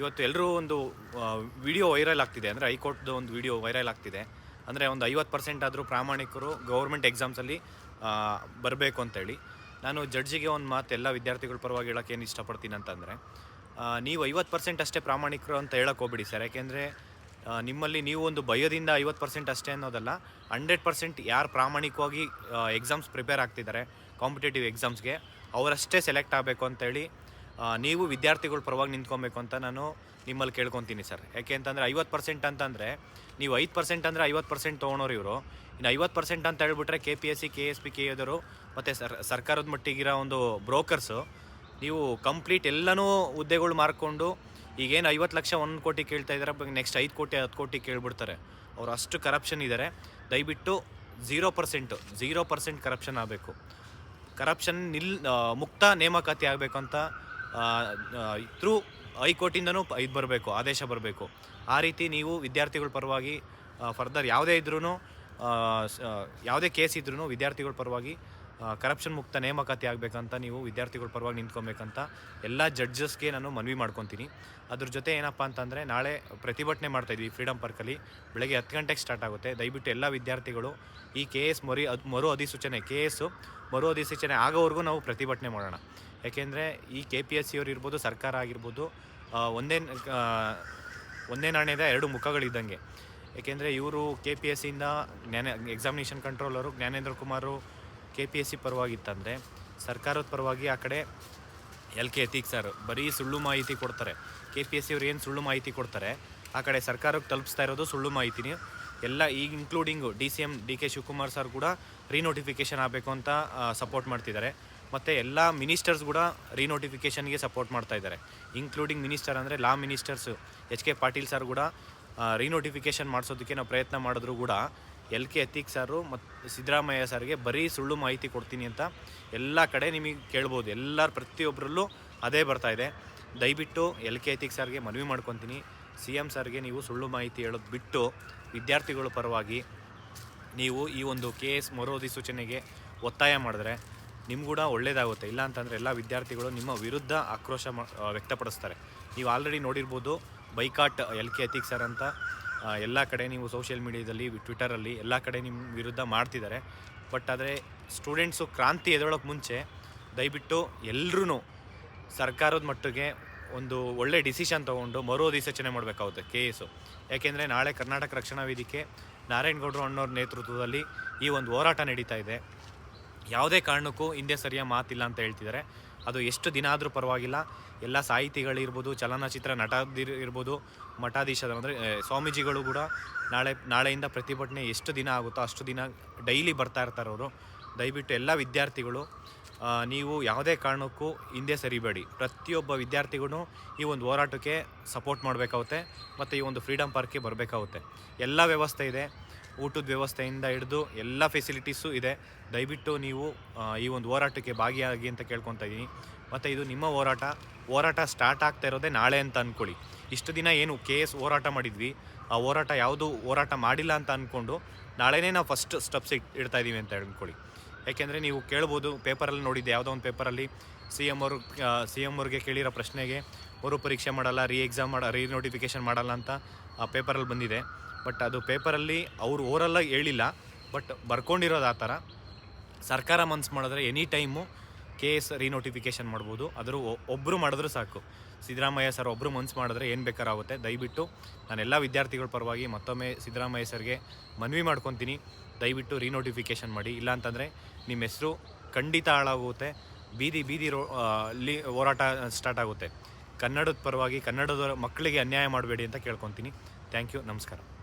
ಇವತ್ತು ಎಲ್ಲರೂ ಒಂದು ವಿಡಿಯೋ ವೈರಲ್ ಆಗ್ತಿದೆ. ಅಂದರೆ ಹೈಕೋರ್ಟ್ದು ಒಂದು ವಿಡಿಯೋ ವೈರಲ್ ಆಗ್ತಿದೆ. ಅಂದರೆ ಒಂದು ಐವತ್ತು ಪರ್ಸೆಂಟ್ ಆದರೂ ಪ್ರಾಮಾಣಿಕರು ಗೌರ್ಮೆಂಟ್ ಎಕ್ಸಾಮ್ಸಲ್ಲಿ ಬರಬೇಕು ಅಂತೇಳಿ. ನಾನು ಜಡ್ಜಿಗೆ ಒಂದು ಮಾತು ಎಲ್ಲ ವಿದ್ಯಾರ್ಥಿಗಳ ಪರವಾಗಿ ಹೇಳೋಕೆ ಏನು ಇಷ್ಟಪಡ್ತೀನಿ ಅಂತಂದರೆ ನೀವು ಐವತ್ತು ಪರ್ಸೆಂಟ್ ಅಷ್ಟೇ ಪ್ರಾಮಾಣಿಕರು ಅಂತ ಹೇಳಕ್ಕೆ ಹೋಗ್ಬಿಡಿ ಸರ್. ಯಾಕೆಂದರೆ ನಿಮ್ಮಲ್ಲಿ ನೀವು ಒಂದು ಭಯದಿಂದ ಐವತ್ತು ಪರ್ಸೆಂಟ್ ಅಷ್ಟೇ ಅನ್ನೋದಲ್ಲ, ಹಂಡ್ರೆಡ್ ಪರ್ಸೆಂಟ್ ಯಾರು ಪ್ರಾಮಾಣಿಕವಾಗಿ ಎಕ್ಸಾಮ್ಸ್ ಪ್ರಿಪೇರ್ ಆಗ್ತಿದ್ದಾರೆ ಕಾಂಪಿಟೇಟಿವ್ ಎಕ್ಸಾಮ್ಸ್ಗೆ ಅವರಷ್ಟೇ ಸೆಲೆಕ್ಟ್ ಆಗಬೇಕು ಅಂತೇಳಿ ನೀವು ವಿದ್ಯಾರ್ಥಿಗಳ ಪರವಾಗಿ ನಿಂತ್ಕೊಬೇಕು ಅಂತ ನಾನು ನಿಮ್ಮಲ್ಲಿ ಕೇಳ್ಕೊತೀನಿ ಸರ್. ಯಾಕೆ ಅಂತಂದರೆ ಐವತ್ತು ಪರ್ಸೆಂಟ್ ಅಂತಂದರೆ ನೀವು ಐದು ಪರ್ಸೆಂಟ್ ಅಂದರೆ ಐವತ್ತು ಪರ್ಸೆಂಟ್ ತೊಗೊಳೋರು ಇವರು. ಇನ್ನು ಐವತ್ತು ಪರ್ಸೆಂಟ್ ಅಂತ ಹೇಳ್ಬಿಟ್ರೆ K P S C K S P K ಎದರು ಮತ್ತು ಸರ್, ಸರ್ಕಾರದ ಮಟ್ಟಿಗಿರೋ ಒಂದು ಬ್ರೋಕರ್ಸು ನೀವು ಕಂಪ್ಲೀಟ್ ಎಲ್ಲನೂ ಹುದ್ದೆಗಳು ಮಾರ್ಕೊಂಡು ಈಗೇನು ಐವತ್ತು ಲಕ್ಷ ಒಂದು ಕೋಟಿ ಕೇಳ್ತಾ ಇದ್ದಾರೆ ನೆಕ್ಸ್ಟ್ ಐದು ಕೋಟಿ, ಹತ್ತು ಕೋಟಿ ಕೇಳ್ಬಿಡ್ತಾರೆ. ಅವ್ರು ಅಷ್ಟು ಕರಪ್ಷನ್ ಇದ್ದಾರೆ ದಯವಿಟ್ಟು zero percent zero percent corruption ಆಗಬೇಕು. ಕರಪ್ಷನ್ ನಿಲ್ ಮುಕ್ತ ನೇಮಕಾತಿ ಆಗಬೇಕು ಅಂತ ಥ್ರೂ ಹೈಕೋರ್ಟಿಂದನೂ ಇದು ಬರಬೇಕು, ಆದೇಶ ಬರಬೇಕು. ಆ ರೀತಿ ನೀವು ವಿದ್ಯಾರ್ಥಿಗಳ ಪರವಾಗಿ ಫರ್ದರ್ ಯಾವುದೇ ಇದ್ರೂ ಯಾವುದೇ ಕೇಸ್ ಇದ್ರೂ ವಿದ್ಯಾರ್ಥಿಗಳ ಪರವಾಗಿ ಕರಪ್ಷನ್ ಮುಕ್ತ ನೇಮಕಾತಿ ಆಗಬೇಕಂತ ನೀವು ವಿದ್ಯಾರ್ಥಿಗಳ ಪರವಾಗಿ ನಿಂತ್ಕೊಬೇಕಂತ ಎಲ್ಲ ಜಡ್ಜಸ್ಗೆ ನಾನು ಮನವಿ ಮಾಡ್ಕೊತೀನಿ. ಅದ್ರ ಜೊತೆ ಏನಪ್ಪ ಅಂತಂದರೆ ನಾಳೆ ಪ್ರತಿಭಟನೆ ಮಾಡ್ತಾಯಿದ್ವಿ ಫ್ರೀಡಮ್ ಪಾರ್ಕಲ್ಲಿ ಬೆಳಗ್ಗೆ ಹತ್ತು ಗಂಟೆಗೆ ಸ್ಟಾರ್ಟ್ ಆಗುತ್ತೆ. ದಯವಿಟ್ಟು ಎಲ್ಲ ವಿದ್ಯಾರ್ಥಿಗಳು ಈ ಕೆ ಎಸ್ ಮರಿ ಅದು, ಮರು ಅಧಿಸೂಚನೆ ಕೆ ಎಸ್ಸು ಮರು ಅಧಿಸೂಚನೆ ಆಗೋವರೆಗೂ ನಾವು ಪ್ರತಿಭಟನೆ ಮಾಡೋಣ. ಯಾಕೆಂದರೆ ಈ ಕೆ ಪಿ ಎಸ್ ಸಿ ಅವ್ರಿರ್ಬೋದು ಸರ್ಕಾರ ಆಗಿರ್ಬೋದು ಒಂದೇ ಒಂದೇ ನಾಣ್ಯದ ಎರಡು ಮುಖಗಳಿದ್ದಂಗೆ. ಏಕೆಂದರೆ ಇವರು ಕೆ ಪಿ ಎಸ್ ಸಿಯಿಂದ ಜ್ಞಾನ examination controller Jnanendra Kumar K P S C ಪರವಾಗಿತ್ತಂದರೆ ಸರ್ಕಾರದ ಪರವಾಗಿ ಆ ಕಡೆ ಎಲ್ ಕೆ ಎತಿಕ್ ಸರ್ ಬರೀ ಸುಳ್ಳು ಮಾಹಿತಿ ಕೊಡ್ತಾರೆ. ಕೆ ಪಿ ಎಸ್ ಸಿ ಅವ್ರು ಏನು ಸುಳ್ಳು ಮಾಹಿತಿ ಕೊಡ್ತಾರೆ? ಆ ಕಡೆ ಸರ್ಕಾರಕ್ಕೆ ತಲುಪಿಸ್ತಾ ಇರೋದು ಸುಳ್ಳು ಮಾಹಿತಿನಿ. ಎಲ್ಲ ಈಗ including D C M D K Shivakumar sir ಕೂಡ ರೀನೋಟಿಫಿಕೇಷನ್ ಆಗಬೇಕು ಅಂತ ಸಪೋರ್ಟ್ ಮಾಡ್ತಿದ್ದಾರೆ. ಮತ್ತು ಎಲ್ಲ ಮಿನಿಸ್ಟರ್ಸ್ ಕೂಡ ರೀನೋಟಿಫಿಕೇಷನ್ಗೆ ಸಪೋರ್ಟ್ ಮಾಡ್ತಾ ಇದ್ದಾರೆ. ಇನ್ಕ್ಲೂಡಿಂಗ್ ಮಿನಿಸ್ಟರ್ ಅಂದರೆ law ministers H K Patil sir ಕೂಡ ರೀನೋಟಿಫಿಕೇಷನ್ ಮಾಡಿಸೋದಕ್ಕೆ ನಾವು ಪ್ರಯತ್ನ ಮಾಡಿದ್ರು ಕೂಡ ಎಲ್ ಕೆ ಅತೀಕ್ ಸಾರು ಮತ್ತು ಸಿದ್ದರಾಮಯ್ಯ ಸರ್ಗೆ ಬರೀ ಸುಳ್ಳು ಮಾಹಿತಿ ಕೊಡ್ತೀನಿ ಅಂತ ಎಲ್ಲ ಕಡೆ ನಿಮಗೆ ಕೇಳ್ಬೋದು. ಎಲ್ಲರ ಪ್ರತಿಯೊಬ್ಬರಲ್ಲೂ ಅದೇ ಬರ್ತಾ ಇದೆ. ದಯವಿಟ್ಟು ಎಲ್ ಕೆ ಅತೀಕ್ ಸರ್ಗೆ ಮನವಿ ಮಾಡ್ಕೊತೀನಿ. ಸಿ ಎಂ ಸರ್ಗೆ ನೀವು ಸುಳ್ಳು ಮಾಹಿತಿ ಹೇಳೋದು ಬಿಟ್ಟು ವಿದ್ಯಾರ್ಥಿಗಳ ಪರವಾಗಿ ನೀವು ಈ ಒಂದು ಕೆ ಎಸ್ ಸೂಚನೆಗೆ ಒತ್ತಾಯ ಮಾಡಿದ್ರೆ ನಿಮ್ಗೂ ಕೂಡ ಒಳ್ಳೇದಾಗುತ್ತೆ. ಇಲ್ಲ ಅಂತಂದರೆ ಎಲ್ಲ ವಿದ್ಯಾರ್ಥಿಗಳು ನಿಮ್ಮ ವಿರುದ್ಧ ಆಕ್ರೋಶ ವ್ಯಕ್ತಪಡಿಸ್ತಾರೆ. ನೀವು ಆಲ್ರೆಡಿ ನೋಡಿರ್ಬೋದು boycott L K Ateeq sir ಅಂತ ಎಲ್ಲ ಕಡೆ ನೀವು ಸೋಷಿಯಲ್ ಮೀಡಿಯಾದಲ್ಲಿ ಟ್ವಿಟರಲ್ಲಿ ಎಲ್ಲ ಕಡೆ ನಿಮ್ಮ ವಿರುದ್ಧ ಮಾಡ್ತಿದ್ದಾರೆ. ಬಟ್ ಆದರೆ ಸ್ಟೂಡೆಂಟ್ಸು ಕ್ರಾಂತಿ ಎದೊಳಕ್ಕೆ ಮುಂಚೆ ದಯವಿಟ್ಟು ಎಲ್ಲರೂ ಸರ್ಕಾರದ ಮಟ್ಟಿಗೆ ಒಂದು ಒಳ್ಳೆ ಡಿಸಿಷನ್ ತೊಗೊಂಡು ಮರು ಅಧಿಸೂಚನೆ ಮಾಡಬೇಕಾಗುತ್ತೆ ಕೆ ಎಸು ಯಾಕೆಂದರೆ ನಾಳೆ ಕರ್ನಾಟಕ ರಕ್ಷಣಾ ವೇದಿಕೆ ನಾರಾಯಣಗೌಡರು ಅಣ್ಣವ್ರ ನೇತೃತ್ವದಲ್ಲಿ ಈ ಒಂದು ಹೋರಾಟ ನಡೀತಾ ಇದೆ. ಯಾವುದೇ ಕಾರಣಕ್ಕೂ ಹಿಂದೆ ಸರಿಯ ಮಾತಿಲ್ಲ ಅಂತ ಹೇಳ್ತಿದ್ದಾರೆ. ಅದು ಎಷ್ಟು ದಿನ ಆದರೂ ಪರವಾಗಿಲ್ಲ. ಎಲ್ಲ ಸಾಹಿತಿಗಳಿರ್ಬೋದು, ಚಲನಚಿತ್ರ ನಟದಿರ್ ಇರ್ಬೋದು ಮಠಾಧೀಶದ ಅಂದರೆ ಸ್ವಾಮೀಜಿಗಳು ಕೂಡ ನಾಳೆ, ನಾಳೆಯಿಂದ ಪ್ರತಿಭಟನೆ ಎಷ್ಟು ದಿನ ಆಗುತ್ತೋ ಅಷ್ಟು ದಿನ ಡೈಲಿ ಬರ್ತಾ ಇರ್ತಾರೆ ಅವರು. ದಯವಿಟ್ಟು ಎಲ್ಲ ವಿದ್ಯಾರ್ಥಿಗಳು ನೀವು ಯಾವುದೇ ಕಾರಣಕ್ಕೂ ಹಿಂದೆ ಸರಿಬೇಡಿ. ಪ್ರತಿಯೊಬ್ಬ ವಿದ್ಯಾರ್ಥಿಗೂ ಈ ಒಂದು ಹೋರಾಟಕ್ಕೆ ಸಪೋರ್ಟ್ ಮಾಡಬೇಕಾಗುತ್ತೆ. ಮತ್ತು ಈ ಒಂದು ಫ್ರೀಡಮ್ ಪಾರ್ಕಿಗೆ ಬರಬೇಕಾಗುತ್ತೆ. ಎಲ್ಲ ವ್ಯವಸ್ಥೆ ಇದೆ. ಊಟದ ವ್ಯವಸ್ಥೆಯಿಂದ ಹಿಡಿದು ಎಲ್ಲ ಫೆಸಿಲಿಟೀಸು ಇದೆ. ದಯವಿಟ್ಟು ನೀವು ಈ ಒಂದು ಹೋರಾಟಕ್ಕೆ ಭಾಗಿಯಾಗಿ ಅಂತ ಕೇಳ್ಕೊತ ಇದ್ದೀನಿ ಮತ್ತು ಇದು ನಿಮ್ಮ ಹೋರಾಟ. ಹೋರಾಟ ಸ್ಟಾರ್ಟ್ ಆಗ್ತಾ ಇರೋದೇ ನಾಳೆ ಅಂತ ಅಂದ್ಕೊಳ್ಳಿ ಇಷ್ಟು ದಿನ ಏನು ಕೆ ಎಸ್ ಹೋರಾಟ ಮಾಡಿದ್ವಿ. ಆ ಹೋರಾಟ ಯಾವುದು ಹೋರಾಟ ಮಾಡಿಲ್ಲ ಅಂತ ಅಂದ್ಕೊಂಡು ನಾಳೆನೇ ನಾವು ಫಸ್ಟ್ ಸ್ಟೆಪ್ಸ್ ಇಡ್ತಾ ಇದ್ದೀವಿ ಅಂತ ಅಂದ್ಕೊಳ್ಳಿ ಯಾಕೆಂದರೆ ನೀವು ಕೇಳ್ಬೋದು ಪೇಪರಲ್ಲಿ ನೋಡಿದ್ದೆ, ಯಾವುದೋ ಒಂದು ಪೇಪರಲ್ಲಿ ಸಿ ಎಂ ಅವರು ಸಿ ಎಂ ಅವ್ರಿಗೆ ಕೇಳಿರೋ ಪ್ರಶ್ನೆಗೆ ಮರು ಪರೀಕ್ಷೆ ಮಾಡಲ್ಲ ರೀ ಎಕ್ಸಾಮ್ ಮಾಡ ರೀ ನೋಟಿಫಿಕೇಶನ್ ಮಾಡಲ್ಲ ಅಂತ ಆ ಪೇಪರಲ್ಲಿ ಬಂದಿದೆ. ಬಟ್ ಅದು ಪೇಪರಲ್ಲಿ ಅವರು ಓರಲ್ಲ ಹೇಳಿಲ್ಲ. ಬಟ್ ಬರ್ಕೊಂಡಿರೋದು ಆ ಥರ. ಸರ್ಕಾರ ಮನ್ಸು ಮಾಡಿದ್ರೆ any time K S renotification ಮಾಡ್ಬೋದು ಅದ್ರ ಒಬ್ಬರು ಮಾಡಿದ್ರೂ ಸಾಕು. ಸಿದ್ದರಾಮಯ್ಯ ಸರ್ ಒಬ್ಬರು ಮನ್ಸು ಮಾಡಿದ್ರೆ ಏನು ಬೇಕಾರಾಗುತ್ತೆ ದಯವಿಟ್ಟು ನಾನೆಲ್ಲ ವಿದ್ಯಾರ್ಥಿಗಳ ಪರವಾಗಿ ಮತ್ತೊಮ್ಮೆ ಸಿದ್ದರಾಮಯ್ಯ ಸರ್ಗೆ ಮನವಿ ಮಾಡ್ಕೊತೀನಿ. ದಯವಿಟ್ಟು ರೀನೋಟಿಫಿಕೇಷನ್ ಮಾಡಿ. ಇಲ್ಲ ಅಂತಂದರೆ ನಿಮ್ಮ ಹೆಸರು ಖಂಡಿತ ಹಾಳಾಗುತ್ತೆ. ಬೀದಿ ಬೀದಿ ರೋ ಅಲ್ಲಿ ಹೋರಾಟ ಸ್ಟಾರ್ಟ್ ಆಗುತ್ತೆ. ಕನ್ನಡದ ಪರವಾಗಿ ಕನ್ನಡದ ಮಕ್ಕಳಿಗೆ ಅನ್ಯಾಯ ಮಾಡಬೇಡಿ ಅಂತ ಕೇಳ್ಕೊತೀನಿ. ಥ್ಯಾಂಕ್ ಯು ನಮಸ್ಕಾರ.